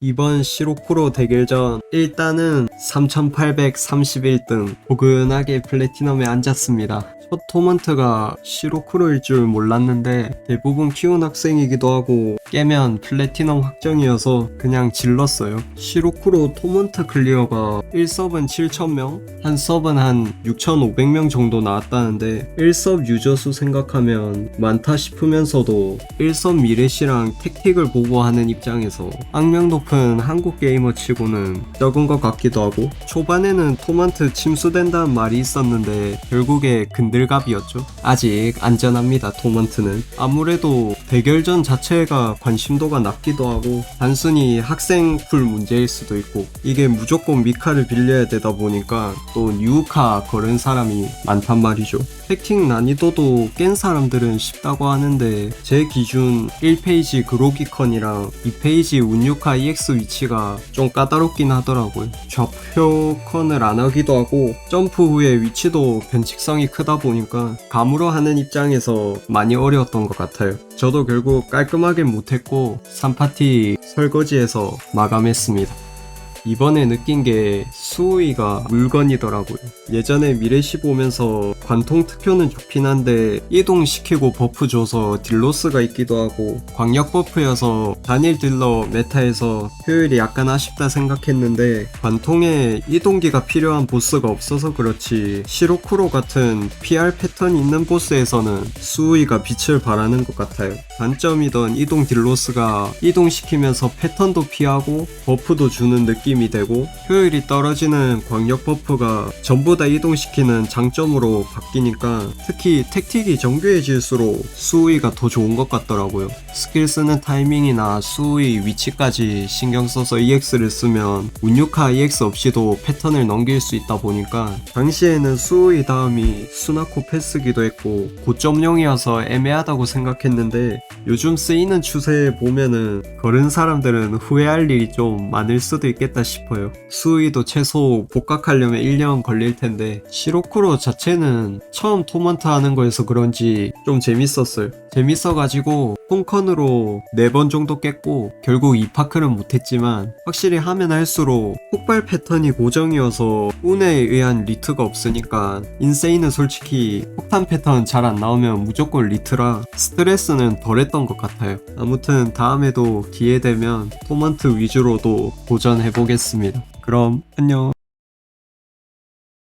이번 시로쿠로 대결전 일단은 3831등 포근하게 플래티넘에 앉았습니다. 첫 토먼트가 시로쿠로일 줄 몰랐는데 대부분 키운 학생이기도 하고 깨면 플래티넘 확정이어서 그냥 질렀어요. 시로쿠로 토먼트 클리어가 1서브는 7,000명, 한 서브는 한 6,500명 정도 나왔다는데 1섭 유저 수 생각하면 많다 싶으면서도 1섭 미래시랑 택틱을 보고 하는 입장에서 악명 높은 한국 게이머 치고는 적은 것 같기도 하고 초반에는 토먼트 침수된다는 말이 있었는데 결국에 근들갑이었죠. 아직 안전합니다 토먼트는. 아무래도 대결전 자체가 관심도가 낮기도 하고 단순히 학생 풀 문제일 수도 있고 이게 무조건 미카를 빌려야 되다 보니까 또 뉴카 걸은 사람이 많단 말이죠. 해킹 난이도도 깬 사람들은 쉽다고 하는데 제 기준 1페이지 그로기컨이랑 2페이지 운유카 EX 위치가 좀 까다롭긴 하더라고요. 좌표 컨을 안 하기도 하고 점프 후에 위치도 변칙성이 크다 보니까 감으로 하는 입장에서 많이 어려웠던 것 같아요. 저도 결국 깔끔하게 못했고 3파티 설거지해서 마감했습니다. 이번에 느낀 게 수호이가 물건이더라고요. 예전에 미래시 보면서 관통 특효는 좋긴 한데 이동시키고 버프 줘서 딜로스가 있기도 하고 광역 버프여서 단일 딜러 메타에서 효율이 약간 아쉽다 생각했는데 관통에 이동기가 필요한 보스가 없어서 그렇지 시로쿠로 같은 PR 패턴 있는 보스에서는 수호이가 빛을 발하는 것 같아요. 단점이던 이동 딜로스가 이동시키면서 패턴도 피하고 버프도 주는 느낌 이 되고 효율이 떨어지는 광역 버프가 전부 다 이동시키는 장점으로 바뀌니까 특히 택틱이 정교해질수록 수호이가 더 좋은 것 같더라고요. 스킬 쓰는 타이밍이나 수호이 위치까지 신경 써서 EX를 쓰면 운유카 EX 없이도 패턴을 넘길 수 있다 보니까 당시에는 수호이 다음이 수나코 패스기도 했고 고점용이어서 애매하다고 생각했는데 요즘 쓰이는 추세에 보면은 걸은 사람들은 후회할 일이 좀 많을 수도 있겠다 싶어요. 수위도 최소 복각하려면 1년 걸릴 텐데 시로쿠로 자체는 처음 토먼트 하는 거여서 그런지 좀 재밌었어요. 재밌어가지고 홈컨으로 4번 정도 깼고 결국 2파크는 못했지만 확실히 하면 할수록 폭발 패턴이 고정이어서 운에 의한 리트가 없으니까 인세이는 솔직히 폭탄 패턴 잘 안 나오면 무조건 리트라 스트레스는 덜했던 것 같아요. 아무튼 다음에도 기회 되면 토먼트 위주로도 도전해보겠습니다. 그럼 안녕.